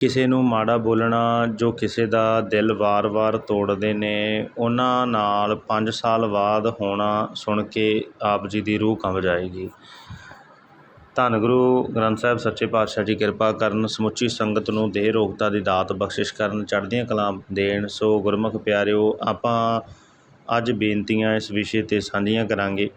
ਕਿਸੇ ਨੂੰ ਮਾੜਾ ਬੋਲਣਾ ਜੋ ਕਿਸੇ ਦਾ ਦਿਲ ਵਾਰ-ਵਾਰ ਤੋੜਦੇ ਨੇ, ਉਹਨਾਂ ਨਾਲ ਪੰਜ ਸਾਲ ਬਾਅਦ ਹੋਣਾ ਸੁਣ ਕੇ ਆਪ ਜੀ ਦੀ ਰੂਹ ਕੰਬ ਜਾਏਗੀ। ਧੰਨ ਗੁਰੂ ਗ੍ਰੰਥ ਸਾਹਿਬ, ਸੱਚੇ ਪਾਤਸ਼ਾਹ ਜੀ, ਕਿਰਪਾ ਕਰਨ ਸਮੁੱਚੀ ਸੰਗਤ ਨੂੰ ਦੇਹ ਰੋਗਤਾ ਦੀ ਦਾਤ ਬਖਸ਼ਿਸ਼ ਕਰਨ, ਚੜ੍ਹਦੀਆਂ ਕਲਾਂ ਦੇਣ। ਸੋ ਗੁਰਮੁਖ ਪਿਆਰਿਓ, ਆਪਾਂ ਅੱਜ ਬੇਨਤੀਆਂ ਇਸ ਵਿਸ਼ੇ 'ਤੇ ਸਾਂਝੀਆਂ ਕਰਾਂਗੇ।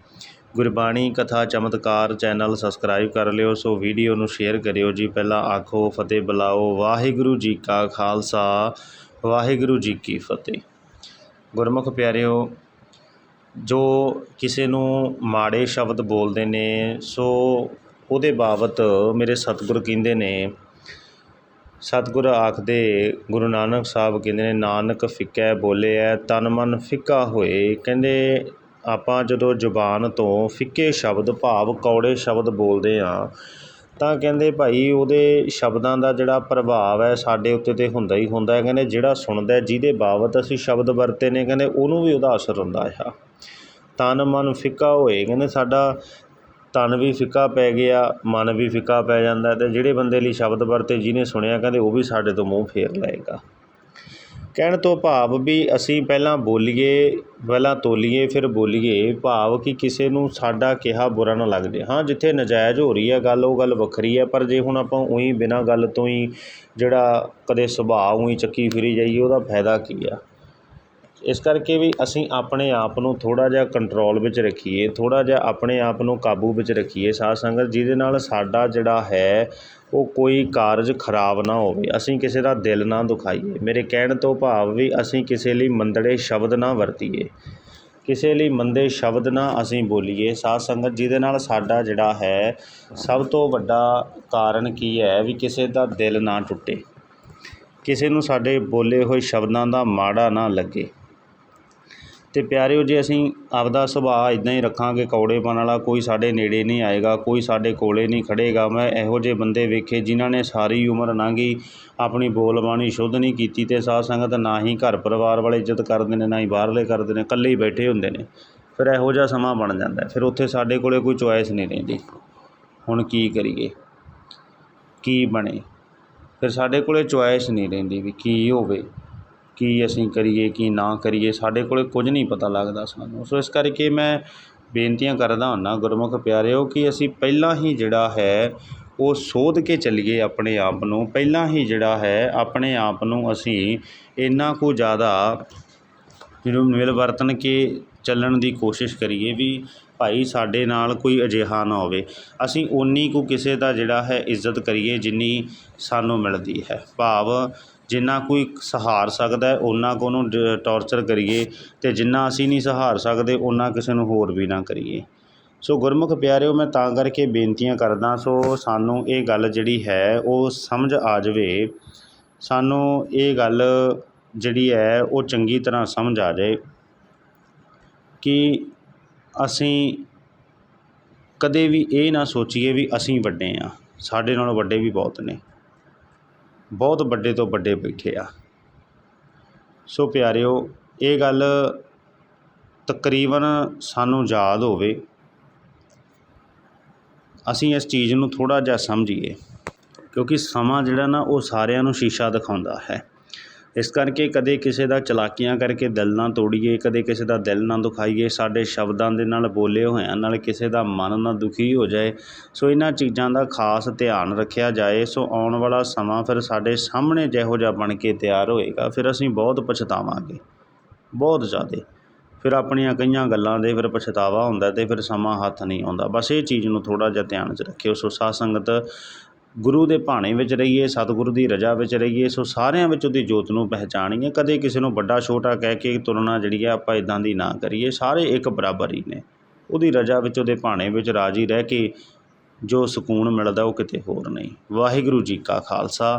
ਗੁਰਬਾਣੀ ਕਥਾ ਚਮਤਕਾਰ ਚੈਨਲ ਸਬਸਕ੍ਰਾਈਬ ਕਰ ਲਿਓ, ਸੋ ਵੀਡੀਓ ਨੂੰ ਸ਼ੇਅਰ ਕਰਿਓ। ਜੀ ਪਹਿਲਾਂ ਆਖੋ, ਫਤਿਹ ਬੁਲਾਓ। ਵਾਹਿਗੁਰੂ ਜੀ ਕਾ ਖਾਲਸਾ, ਵਾਹਿਗੁਰੂ ਜੀ ਕੀ ਫਤਿਹ। ਗੁਰਮੁਖ ਪਿਆਰਿਓ, ਜੋ ਕਿਸੇ ਨੂੰ ਮਾੜੇ ਸ਼ਬਦ ਬੋਲਦੇ ਨੇ, ਸੋ ਉਹਦੇ ਬਾਬਤ ਮੇਰੇ ਸਤਿਗੁਰ ਕਹਿੰਦੇ ਨੇ, ਸਤਿਗੁਰ ਆਖਦੇ, ਗੁਰੂ ਨਾਨਕ ਸਾਹਿਬ ਕਹਿੰਦੇ ਨੇ, ਨਾਨਕ ਫਿੱਕੈ ਬੋਲਿਆ ਤਨ ਮਨ ਫਿੱਕਾ ਹੋਏ। ਕਹਿੰਦੇ ਆਪਾਂ ਜਦੋਂ ਜ਼ੁਬਾਨ ਤੋਂ ਫਿੱਕੇ ਸ਼ਬਦ, ਭਾਵ ਕੌੜੇ ਸ਼ਬਦ ਬੋਲਦੇ ਹਾਂ, ਤਾਂ ਕਹਿੰਦੇ ਭਾਈ ਉਹਦੇ ਸ਼ਬਦਾਂ ਦਾ ਜਿਹੜਾ ਪ੍ਰਭਾਵ ਹੈ ਸਾਡੇ ਉੱਤੇ ਤਾਂ ਹੁੰਦਾ ਹੀ ਹੁੰਦਾ ਕਹਿੰਦੇ ਜਿਹੜਾ ਸੁਣਦਾ ਜਿਹਦੇ ਬਾਬਤ ਅਸੀਂ ਸ਼ਬਦ ਵਰਤੇ ਨੇ, ਕਹਿੰਦੇ ਉਹਨੂੰ ਵੀ ਉਹਦਾ ਅਸਰ ਹੁੰਦਾ ਆ ਤਨ ਮਨ ਫਿੱਕਾ ਹੋਏ, ਕਹਿੰਦੇ ਸਾਡਾ ਤਨ ਵੀ ਫਿੱਕਾ ਪੈ ਗਿਆ, ਮਨ ਵੀ ਫਿੱਕਾ ਪੈ ਜਾਂਦਾ ਅਤੇ ਜਿਹੜੇ ਬੰਦੇ ਲਈ ਸ਼ਬਦ ਵਰਤੇ ਜਿਹਨੇ ਸੁਣਿਆ, ਕਹਿੰਦੇ ਉਹ ਵੀ ਸਾਡੇ ਤੋਂ ਮੂੰਹ ਫੇਰ ਲਏਗਾ। ਕਹਿਣ ਤੋਂ ਭਾਵ ਵੀ ਅਸੀਂ ਪਹਿਲਾਂ ਬੋਲੀਏ, ਪਹਿਲਾਂ ਤੋਲੀਏ, ਫਿਰ ਬੋਲੀਏ, ਭਾਵ ਕਿ ਕਿਸੇ ਨੂੰ ਸਾਡਾ ਕਿਹਾ ਬੁਰਾ ਨਾ ਲੱਗ ਜੇ ਹਾਂ, ਜਿੱਥੇ ਨਜਾਇਜ਼ ਹੋ ਰਹੀ ਹੈ ਗੱਲ, ਉਹ ਗੱਲ ਵੱਖਰੀ ਹੈ, ਪਰ ਜੇ ਹੁਣ ਆਪਾਂ ਉਹੀ ਬਿਨਾਂ ਗੱਲ ਤੋਂ ਹੀ ਜਿਹੜਾ ਕਦੇ ਸੁਭਾਅ ਉਹੀ ਚੱਕੀ ਫਿਰੀ ਜਾਈਏ, ਉਹਦਾ ਫਾਇਦਾ ਕੀ ਆ? ਇਸ ਕਰਕੇ ਵੀ ਅਸੀਂ ਆਪਣੇ ਆਪ ਨੂੰ ਥੋੜ੍ਹਾ ਜਿਹਾ ਕੰਟਰੋਲ ਵਿੱਚ ਰੱਖੀਏ, ਥੋੜ੍ਹਾ ਜਿਹਾ ਆਪਣੇ ਆਪ ਨੂੰ ਕਾਬੂ ਵਿੱਚ ਰੱਖੀਏ ਸਾਧ ਸੰਗਤ, ਜਿਹਦੇ ਨਾਲ ਸਾਡਾ ਜਿਹੜਾ ਹੈ ਉਹ ਕੋਈ ਕਾਰਜ ਖਰਾਬ ਨਾ ਹੋਵੇ, ਅਸੀਂ ਕਿਸੇ ਦਾ ਦਿਲ ਨਾ ਦੁਖਾਈਏ। ਮੇਰੇ ਕਹਿਣ ਤੋਂ ਭਾਵ ਵੀ ਅਸੀਂ ਕਿਸੇ ਲਈ ਮੰਦੜੇ ਸ਼ਬਦ ਨਾ ਵਰਤੀਏ। ਕਿਸੇ ਲਈ ਮੰਦੇ ਸ਼ਬਦ ਨਾ ਅਸੀਂ ਬੋਲੀਏ। ਸਾਧ ਸੰਗਤ ਜਿਹਦੇ ਨਾਲ ਸਾਡਾ ਜਿਹੜਾ ਹੈ, ਸਭ ਤੋਂ ਵੱਡਾ ਕਾਰਨ ਕੀ ਹੈ ਵੀ ਕਿਸੇ ਦਾ ਦਿਲ ਨਾ ਟੁੱਟੇ। ਕਿਸੇ ਨੂੰ ਸਾਡੇ ਬੋਲੇ ਹੋਏ ਸ਼ਬਦਾਂ ਦਾ ਮਾੜਾ ਨਾ ਲੱਗੇ। ਅਤੇ ਪਿਆਰਿਓ, ਜੇ ਅਸੀਂ ਆਪਦਾ ਸੁਭਾਅ ਇੱਦਾਂ ਹੀ ਰੱਖਾਂਗੇ, ਕੌੜੇਪਨ ਵਾਲਾ, ਕੋਈ ਸਾਡੇ ਨੇੜੇ ਨਹੀਂ ਆਏਗਾ, ਕੋਈ ਸਾਡੇ ਕੋਲੇ ਨਹੀਂ ਖੜ੍ਹੇਗਾ ਮੈਂ ਇਹੋ ਜਿਹੇ ਬੰਦੇ ਵੇਖੇ ਜਿਨ੍ਹਾਂ ਨੇ ਸਾਰੀ ਉਮਰ ਲੰਘੀ ਆਪਣੀ ਬੋਲਬਾਣੀ ਸ਼ੁੱਧ ਨਹੀਂ ਕੀਤੀ ਅਤੇ ਸਾਧ ਸੰਗਤ ਨਾ ਹੀ ਘਰ ਪਰਿਵਾਰ ਵਾਲੇ ਇੱਜ਼ਤ ਕਰਦੇ ਨੇ, ਨਾ ਹੀ ਬਾਹਰਲੇ ਕਰਦੇ ਨੇ, ਇਕੱਲੇ ਹੀ ਬੈਠੇ ਹੁੰਦੇ ਨੇ। ਫਿਰ ਇਹੋ ਜਿਹਾ ਸਮਾਂ ਬਣ ਜਾਂਦਾ ਫਿਰ ਉੱਥੇ ਸਾਡੇ ਕੋਲੇ ਕੋਈ ਚੁਆਇਸ ਨਹੀਂ ਰਹਿੰਦੀ। ਹੁਣ ਕੀ ਕਰੀਏ? ਕੀ ਬਣੇ? ਫਿਰ ਸਾਡੇ ਕੋਲੇ ਚੁਆਇਸ ਨਹੀਂ ਰਹਿੰਦੀ ਵੀ ਕੀ ਹੋਵੇ। ਕੀ ਅਸੀਂ ਕਰੀਏ, ਕੀ ਨਾ ਕਰੀਏ, ਸਾਡੇ ਕੋਲ ਕੁਝ ਨਹੀਂ ਪਤਾ ਲੱਗਦਾ ਸਾਨੂੰ। ਸੋ ਇਸ ਕਰਕੇ ਮੈਂ ਬੇਨਤੀਆਂ ਕਰਦਾ ਹੁੰਨਾ ਗੁਰਮੁਖ ਪਿਆਰਿਓ, ਕਿ ਅਸੀਂ ਪਹਿਲਾਂ ਹੀ ਜਿਹੜਾ ਹੈ, ਉਹ ਸੋਧ ਕੇ ਚੱਲੀਏ ਆਪਣੇ ਆਪ ਨੂੰ। ਪਹਿਲਾਂ ਹੀ ਜਿਹੜਾ ਹੈ, ਆਪਣੇ ਆਪ ਨੂੰ ਅਸੀਂ ਇੰਨਾ ਕੁ ਜ਼ਿਆਦਾ ਜਿਹਨੂੰ ਮਿਲ ਵਰਤਨ ਕੇ ਚੱਲਣ ਦੀ ਕੋਸ਼ਿਸ਼ ਕਰੀਏ ਵੀ ਭਾਈ ਸਾਡੇ ਨਾਲ ਕੋਈ ਅਜਿਹਾ ਨਾ ਹੋਵੇ। ਅਸੀਂ ਉਨੀ ਕੁ ਕਿਸੇ ਦਾ ਜਿਹੜਾ ਹੈ ਇੱਜ਼ਤ ਕਰੀਏ ਜਿੰਨੀ ਸਾਨੂੰ ਮਿਲਦੀ ਹੈ। ਭਾਵ ਜਿੰਨਾ ਕੋਈ ਸਹਾਰ ਸਕਦਾ ਉਨਾ ਕੁ ਉਹਨੂੰ ਟੋਰਚਰ ਕਰੀਏ ਅਤੇ ਜਿੰਨਾ ਅਸੀਂ ਨਹੀਂ ਸਹਾਰ ਸਕਦੇ, ਓਨਾ ਕਿਸੇ ਨੂੰ ਹੋਰ ਵੀ ਨਾ ਕਰੀਏ। ਸੋ ਗੁਰਮੁਖ ਪਿਆਰਿਓ, ਮੈਂ ਤਾਂ ਕਰਕੇ ਬੇਨਤੀਆਂ ਕਰਦਾ, ਸੋ ਸਾਨੂੰ ਇਹ ਗੱਲ ਜਿਹੜੀ ਹੈ, ਉਹ ਸਮਝ ਆ ਜਾਵੇ। ਸਾਨੂੰ ਇਹ ਗੱਲ ਜਿਹੜੀ ਹੈ, ਉਹ ਚੰਗੀ ਤਰ੍ਹਾਂ ਸਮਝ ਆ ਜਾਏ ਕਿ ਅਸੀਂ ਕਦੇ ਵੀ ਇਹ ਨਾ ਸੋਚੀਏ ਵੀ ਅਸੀਂ ਵੱਡੇ ਹਾਂ। ਸਾਡੇ ਨਾਲੋਂ ਵੱਡੇ ਵੀ ਬਹੁਤ ਨੇ। ਬਹੁਤ ਵੱਡੇ ਤੋਂ ਵੱਡੇ ਬੈਠੇ ਆ। ਸੋ ਪਿਆਰਿਓ, ਇਹ ਗੱਲ ਤਕਰੀਬਨ ਸਾਨੂੰ ਯਾਦ ਹੋਵੇ। ਅਸੀਂ ਇਸ ਚੀਜ਼ ਨੂੰ ਥੋੜ੍ਹਾ ਜਿਹਾ ਸਮਝੀਏ। ਕਿਉਂਕਿ ਸਮਾਂ ਜਿਹੜਾ ਨਾ ਉਹ ਸਾਰਿਆਂ ਨੂੰ ਸ਼ੀਸ਼ਾ ਦਿਖਾਉਂਦਾ ਹੈ। ਇਸ ਕਰਕੇ ਕਦੇ ਕਿਸੇ ਦਾ ਚਲਾਕੀਆਂ ਕਰਕੇ ਦਿਲ ਨਾ ਤੋੜੀਏ, ਕਦੇ ਕਿਸੇ ਦਾ ਦਿਲ ਨਾ ਦੁਖਾਈਏ, ਸਾਡੇ ਸ਼ਬਦਾਂ ਦੇ ਨਾਲ ਬੋਲੇ ਹੋਇਆਂ ਨਾਲ ਕਿਸੇ ਦਾ ਮਨ ਨਾ ਦੁਖੀ ਹੋ ਜਾਏ। ਸੋ ਇਹਨਾਂ ਚੀਜ਼ਾਂ ਦਾ ਖਾਸ ਧਿਆਨ ਰੱਖਿਆ ਜਾਏ। ਸੋ ਆਉਣ ਵਾਲਾ ਸਮਾਂ ਫਿਰ ਸਾਡੇ ਸਾਹਮਣੇ ਜਿਹੋ ਜਿਹਾ ਬਣ ਕੇ ਤਿਆਰ ਹੋਏਗਾ। ਫਿਰ ਅਸੀਂ ਬਹੁਤ ਪਛਤਾਵਾਂਗੇ। ਬਹੁਤ ਜ਼ਿਆਦਾ। ਫਿਰ ਆਪਣੀਆਂ ਕਈਆਂ ਗੱਲਾਂ ਦੇ ਫਿਰ ਪਛਤਾਵਾ ਹੁੰਦਾ ਤੇ ਫਿਰ ਸਮਾਂ ਹੱਥ ਨਹੀਂ ਆਉਂਦਾ। ਬਸ ਇਹ ਚੀਜ਼ ਨੂੰ ਥੋੜਾ ਜਿਹਾ ਧਿਆਨ 'ਚ ਰੱਖਿਓ। ਸੋ ਸਾਧ ਸੰਗਤ ਗੁਰੂ ਦੇ ਭਾਣੇ ਵਿੱਚ ਰਹੀਏ, ਸਤਿਗੁਰੂ ਦੀ ਰਜਾ ਵਿੱਚ ਰਹੀਏ, ਸੋ ਸਾਰਿਆਂ ਵਿੱਚ ਉਹਦੀ ਜੋਤ ਨੂੰ ਪਹਿਚਾਣੀਏ। ਕਦੇ ਕਿਸੇ ਨੂੰ ਵੱਡਾ ਛੋਟਾ ਕਹਿ ਕੇ ਤੁਲਨਾ ਜਿਹੜੀ ਹੈ ਆਪਾਂ ਇਦਾਂ ਦੀ ਨਾ ਕਰੀਏ। ਸਾਰੇ ਇੱਕ ਬਰਾਬਰ ਹੀ ਨੇ। ਉਹਦੀ ਰਜਾ ਵਿੱਚ ਉਹਦੇ ਭਾਣੇ ਵਿੱਚ ਰਾਜੀ ਰਹਿ ਕੇ ਜੋ ਸਕੂਨ ਮਿਲਦਾ ਉਹ ਕਿਤੇ ਹੋਰ ਨਹੀਂ। ਵਾਹਿਗੁਰੂ ਜੀ ਕਾ ਖਾਲਸਾ।